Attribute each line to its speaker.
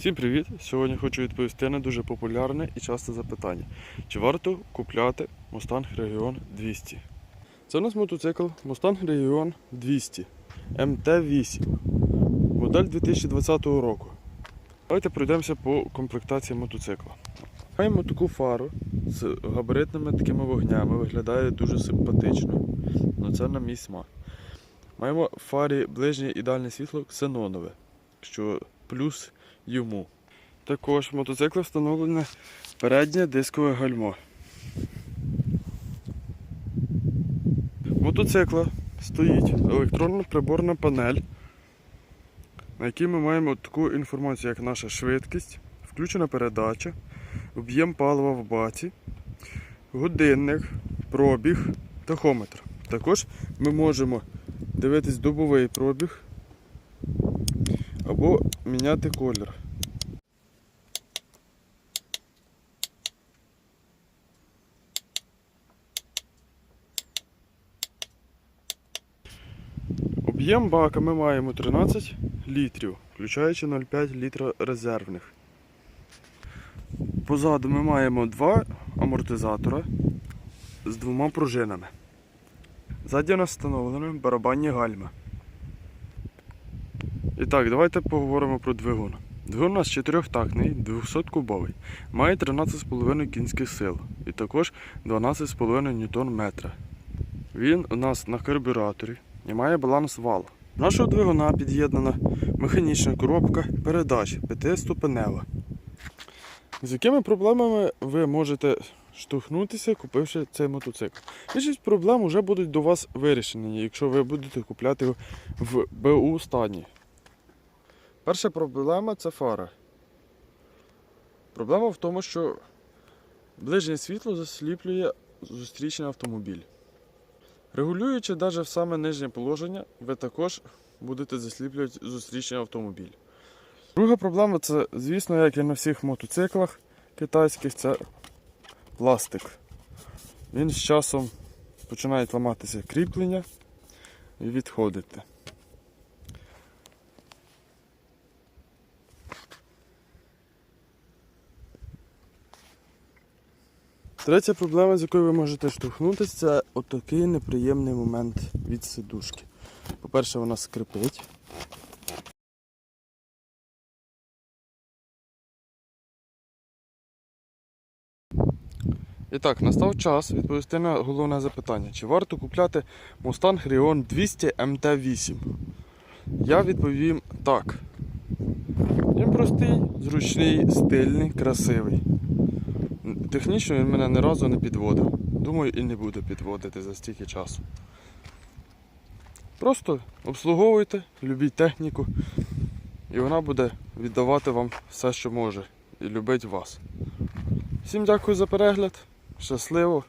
Speaker 1: Всім привіт! Сьогодні хочу відповісти на дуже популярне і часте запитання. Чи варто купляти Mustang Region 200? Це у нас мотоцикл Mustang Region 200 MT8. Модель 2020 року. Давайте пройдемося по комплектації мотоцикла. Маємо таку фару з габаритними такими вогнями, виглядає дуже симпатично. Ну це на мій смак. Маємо фарі ближнє і дальнє світло ксенонове, що плюс йому. Також в мотоциклі встановлене переднє дискове гальмо. В мотоцикла стоїть електронна приборна панель, на якій ми маємо таку інформацію, як наша швидкість, включена передача, об'єм палива в баці, годинник, пробіг, тахометр. Також ми можемо дивитись добовий пробіг або міняти колір. Об'єм бака ми маємо 13 літрів, включаючи 0,5 літра резервних. Позаду ми маємо два амортизатора з двома пружинами. Ззаді у нас встановлені барабанні гальми. І так, давайте поговоримо про двигун. Двигун у нас чотирьохтактний, 200-кубовий, має 13,5 кінських сил і також 12,5 ньютон метра. Він у нас на карбюраторі і має баланс вал. До Нашого двигуна під'єднана механічна коробка передач 5-ступенева. З якими проблемами ви можете штовхнутися, купивши цей мотоцикл? Більшість проблем вже будуть до вас вирішені, якщо ви будете купляти його в БУ стані. Перша проблема це фара. Проблема в тому, що ближнє світло засліплює зустрічний автомобіль. Регулюючи навіть саме нижнє положення, ви також будете засліплювати зустрічний автомобіль. Друга проблема це, звісно, як і на всіх мотоциклах китайських, це пластик. Він з часом починає ламатися кріплення і відходити. Третя проблема, з якою ви можете штовхнутися, це отакий неприємний момент від сидушки. По-перше, вона скрипить. І так, настав час відповісти на головне запитання: чи варто купляти Mustang Rion 200 MT8? Я відповім так. Він простий, зручний, стильний, красивий. Технічно він мене ні разу не підводив. Думаю, і не буде підводити за стільки часу. Просто обслуговуйте, любіть техніку, і вона буде віддавати вам все, що може, і любить вас. Всім дякую за перегляд. Щасливо!